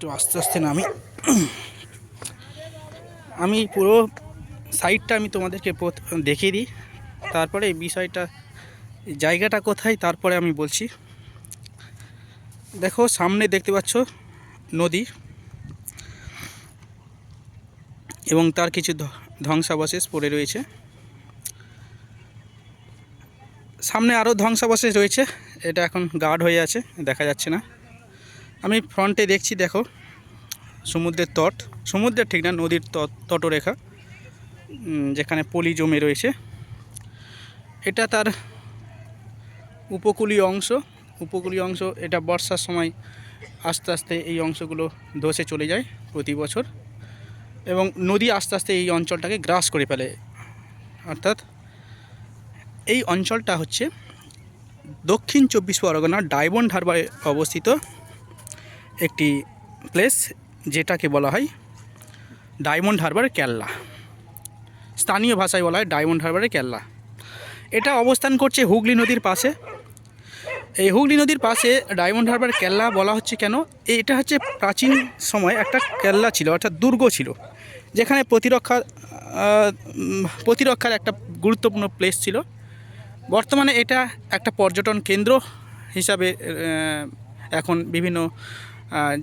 একটু আস্তে আস্তে নামি। আমি পুরো সাইডটা আমি তোমাদেরকে দেখিয়ে দিই। তারপরে এই বিষয়টা জায়গাটা কোথায়, তারপরে আমি বলছি। দেখো, সামনে দেখতে পাচ্ছ নদী এবং তার কিছু ধ্ব- ধ্বংসাবশেষ পড়ে রয়েছে। সামনে আরও ধ্বংসাবশেষ রয়েছে। এটা এখন গার্ড হয়ে আছে, দেখা যাচ্ছে না। আমি ফ্রন্টে দেখছি, দেখো। সমুদ্রের তট। সমুদ্রের ঠিক না, নদীর তট, তটরেখা যেখানে পলি জমে রয়েছে। এটা তার উপকূলীয় অংশ। উপকূলীয় অংশ, এটা বর্ষার সময় আস্তে আস্তে এই অংশগুলো ধসে চলে যায় প্রতি বছর। এবং নদী আস্তে আস্তে এই অঞ্চলটাকে গ্রাস করে ফেলে। অর্থাৎ এই অঞ্চলটা হচ্ছে দক্ষিণ চব্বিশ পরগনার ডায়মন্ড হারবারে অবস্থিত একটি প্লেস। যেটাকে বলা হয় ডায়মন্ড হারবার কেল্লা। স্থানীয় ভাষায় বলা হয় ডায়মন্ড হারবারের কেল্লা। এটা অবস্থান করছে হুগলি নদীর পাশে। এই হুগলি নদীর পাশে ডায়মন্ড হারবার কেল্লা বলা হচ্ছে কেন? এটা হচ্ছে প্রাচীন সময় একটা কেল্লা ছিল, অর্থাৎ দুর্গ ছিল, যেখানে প্রতিরক্ষা প্রতিরক্ষার একটা গুরুত্বপূর্ণ প্লেস ছিল। বর্তমানে এটা একটা পর্যটন কেন্দ্র হিসাবে এখন বিভিন্ন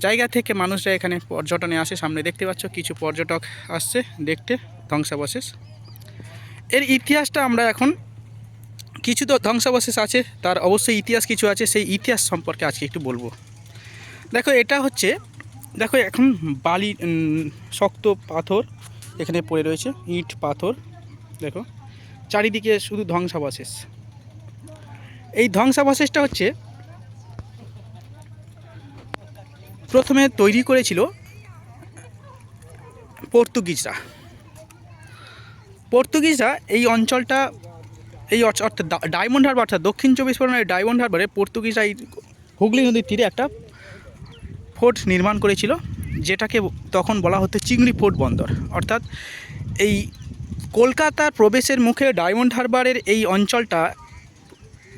জায়গা থেকে মানুষরা এখানে পর্যটনে আসে। সামনে দেখতে পাচ্ছ কিছু পর্যটক আসছে দেখতে, ধ্বংসাবশেষ। এর ইতিহাসটা আমরা এখন কিছু তো ধ্বংসাবশেষ আছে, তার অবশ্যই ইতিহাস কিছু আছে, সেই ইতিহাস সম্পর্কে আজকে একটু বলব। দেখো, এটা হচ্ছে, দেখো, এখন বালি শক্ত পাথর এখানে পড়ে রয়েছে, ইট পাথর, দেখো। চারিদিকে শুধু ধ্বংসাবশেষ। এই ধ্বংসাবশেষটা হচ্ছে প্রথমে তৈরি করেছিল পর্তুগিজরা। পর্তুগিজরা এই অঞ্চলটা, এই অর্থাৎ ডায়মন্ড হারবার, অর্থাৎ দক্ষিণ চব্বিশ পরগনার ডায়মন্ড হারবারে পর্তুগিজরা এই হুগলি নদীর তীরে একটা ফোর্ট নির্মাণ করেছিল, যেটাকে তখন বলা হতো চিংড়ি ফোর্ট বন্দর। অর্থাৎ এই কলকাতার প্রবেশের মুখে ডায়মন্ড হারবারের এই অঞ্চলটা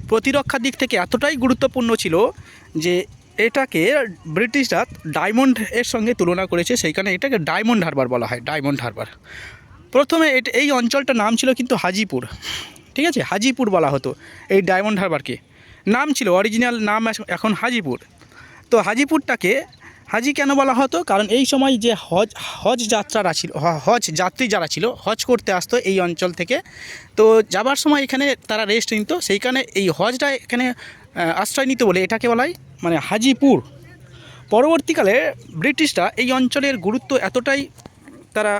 প্রতিরক্ষার দিক থেকে এতটাই গুরুত্বপূর্ণ ছিল যে এটাকে ব্রিটিশরা ডায়মন্ড এর সঙ্গে তুলনা করেছে, সেইখানে এটাকে ডায়মন্ড হারবার বলা হয়, ডায়মন্ড হারবার। প্রথমে এই অঞ্চলটার নাম ছিল কিন্তু হাজিপুর, ঠিক আছে? হাজিপুর বলা হতো এই ডায়মন্ড হারবারকে। নাম ছিল, অরিজিনাল নাম এখন হাজিপুর। তো হাজিপুরটাকে, হাজি কেন বলা হতো? কারণ এই সময় যে হজ হজ যাত্রারা ছিল হজ যাত্রী যারা ছিল, হজ করতে আসতো এই অঞ্চল থেকে। তো যাবার সময় এখানে তারা রেস্ট নিত, সেইখানে এই হজটা এখানে আশ্রয় নিত বলে এটাকে বলা হয়। মানে হাজিপুর। পরবর্তীকালে ব্রিটিশরা এই অঞ্চলের গুরুত্ব এতটাই তারা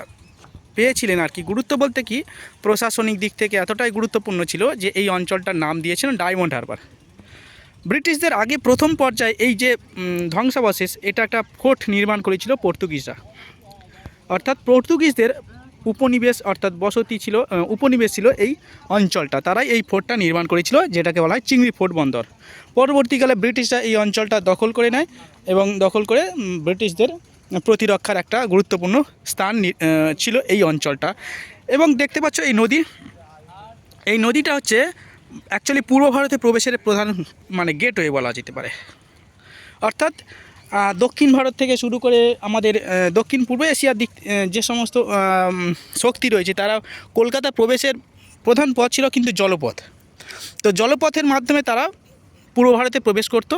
পেয়েছিলেন আর কি। গুরুত্ব বলতে কি, প্রশাসনিক দিক থেকে এতটাই গুরুত্বপূর্ণ ছিল যে এই অঞ্চলটার নাম দিয়েছিলেন ডায়মন্ড হারবার। ব্রিটিশদের আগে প্রথম পর্যায়ে এই যে ধ্বংসাবশেষ, এটা একটা ফোর্ট নির্মাণ করেছিল পর্তুগিজরা। অর্থাৎ পর্তুগিজদের উপনিবেশ অর্থাৎ বসতি ছিল উপনিবেশ ছিল এই অঞ্চলটা। তারাই এই ফোর্টটা নির্মাণ করেছিল, যেটাকে বলা হয় চিংড়ি ফোর্ট বন্দর। পরবর্তীকালে ব্রিটিশরা এই অঞ্চলটা দখল করে নেয় এবং দখল করে ব্রিটিশদের প্রতিরক্ষার একটা গুরুত্বপূর্ণ স্থান ছিল এই অঞ্চলটা। এবং দেখতে পাচ্ছ এই নদী, এই নদীটা হচ্ছে অ্যাকচুয়ালি পূর্ব ভারতে প্রবেশের প্রধান মানে গেটওয়ে বলা যেতে পারে। অর্থাৎ দক্ষিণ ভারত থেকে শুরু করে আমাদের দক্ষিণ পূর্ব এশিয়ার দিক যে সমস্ত শক্তি রয়েছে, তারা কলকাতা প্রবেশের প্রধান পথ ছিল কিন্তু জলপথ। তো জলপথের মাধ্যমে তারা পূর্ব ভারতে প্রবেশ করতো।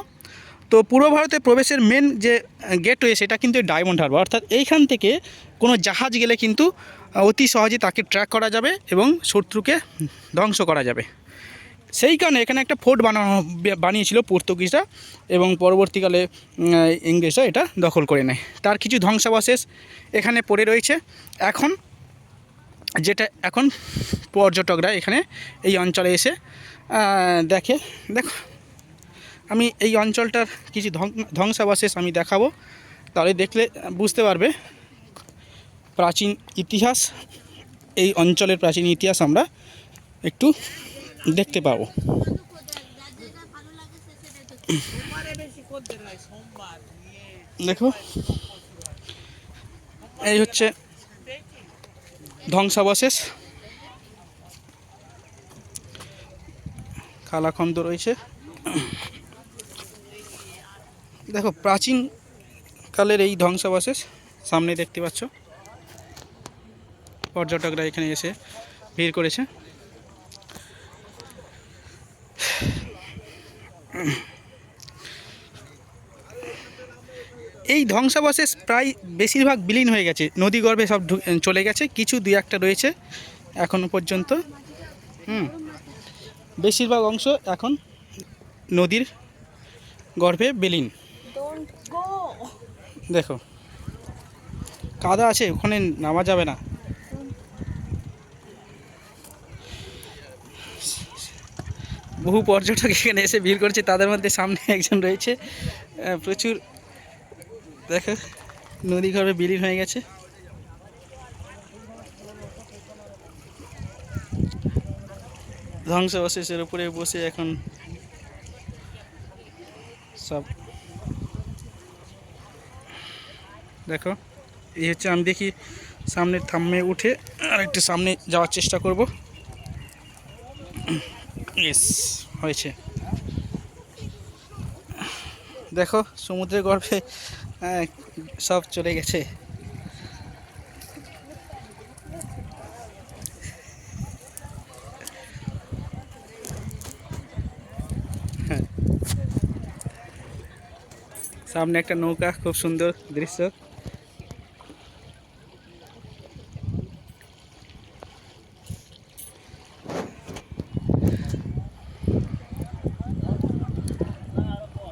তো পূর্ব ভারতে প্রবেশের মেন যে গেটওয়ে সেটা কিন্তু ডায়মন্ড হারবার অর্থাৎ এইখান থেকে কোনো জাহাজ গেলে কিন্তু অতি সহজে তাকে ট্র্যাক করা যাবে এবং শত্রুকে ধ্বংস করা যাবে। সেই কারণে এখানে একটা ফোর্ট বানানো, বানিয়েছিল পর্তুগিজরা এবং পরবর্তীকালে ইংরেজরা এটা দখল করে নেয়। তার কিছু ধ্বংসাবশেষ এখানে পড়ে রয়েছে। এখন যেটা, এখন পর্যটকরা এখানে এই অঞ্চলে এসে দেখে, দেখো, আমি এই অঞ্চলটার কিছু ধ্বং- ধ্বংসাবশেষ আমি দেখাবো। তাহলে দেখলে বুঝতে পারবে প্রাচীন ইতিহাস, এই অঞ্চলের প্রাচীন ইতিহাস আমরা একটু দেখতে পাবো। দেখো। এই হচ্ছে ধ্বংসাবশেষ। কালাখন্দ রয়েছে। দেখো, প্রাচীন কালের এই ধ্বংসাবশেষ সামনে দেখতে পাচ্ছ। পর্যটকরা এখানে এসে ভিড় করেছে। এই ধ্বংসাবশেষ প্রায় বেশিরভাগ বিলীন হয়ে গেছে। নদী গর্ভে সব চলে গেছে কিছু দুই একটা রয়েছে এখনও পর্যন্ত। হুম। বেশিরভাগ অংশ এখন নদীর গর্ভে বিলীন। দেখো। কাদা আছে ওখানে নামা যাবে না। বহু পর্যটক এখানে এসে ভিড় করছে। তাদের মধ্যে সামনে একজন রয়েছে। প্রচুর, দেখো, নদী ঘরে বিলীন হয়ে গেছে। ধ্বংসাবশেষের উপরে বসে এখন সব। দেখো, এই হচ্ছে আমি দেখি সামনের থাম্মে উঠে আর একটু সামনে যাওয়ার চেষ্টা করব। ইয়েস হয়েছে। দেখো সমুদ্রের গর্ভে আহ, সব চলে গেছে। হ্যাঁ। সামনে একটা নৌকা খুব সুন্দর দৃশ্য।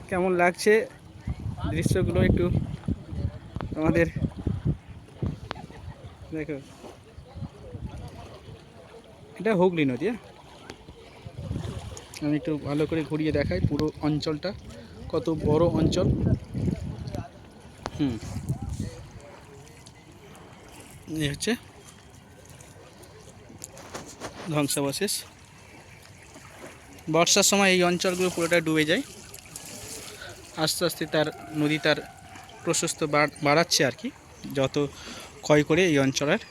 কেমন লাগছে? দৃশ্যগুলো একটু আমাদের দেখো। এটা হুগলি নদী হ্যাঁ? আমি একটু ভালো করে ঘুরিয়ে দেখাই পুরো অঞ্চলটা, কত বড় অঞ্চল। হুম। এই হচ্ছে ধ্বংসাবশেষ। বর্ষার সময় এই অঞ্চলগুলো পুরোটা ডুবে যায়। আস্তে আস্তে তার নদী তার প্রশস্ত বাড়- বাড়াচ্ছে আর কি, যত ক্ষয় করে এই অঞ্চলের